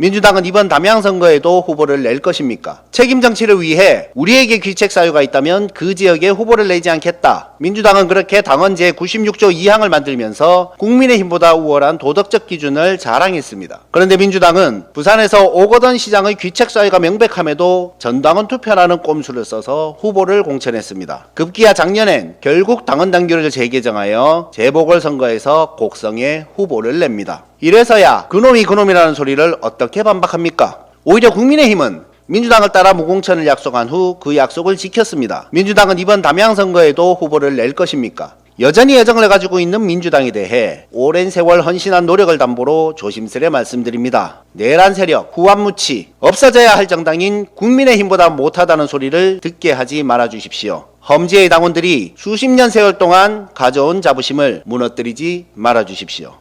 민주당은 이번 담양 선거에도 후보를 낼 것입니까? 책임 정치를 위해 우리에게 귀책 사유가 있다면 그 지역에 후보를 내지 않겠다. 민주당은 그렇게 당원 제 96조 2항을 만들면서 국민의힘보다 우월한 도덕적 기준을 자랑했습니다. 그런데 민주당은 부산에서 오거돈 시장의 귀책 사유가 명백함에도 전당원 투표라는 꼼수를 써서 후보를 공천했습니다. 급기야 작년엔 결국 당원 당규를 재개정하여 재보궐 선거에서 곡성에 후보를 냅니다. 이래서야 그놈이 그놈이라는 소리를 어떻게 반박합니까? 오히려 국민의힘은 민주당을 따라 무공천을 약속한 후 그 약속을 지켰습니다. 민주당은 이번 담양 선거에도 후보를 낼 것입니까? 여전히 애정을 가지고 있는 민주당에 대해 오랜 세월 헌신한 노력을 담보로 조심스레 말씀드립니다. 내란 세력, 후한무치, 없어져야 할 정당인 국민의힘보다 못하다는 소리를 듣게 하지 말아 주십시오. 험지의 당원들이 수십 년 세월 동안 가져온 자부심을 무너뜨리지 말아 주십시오.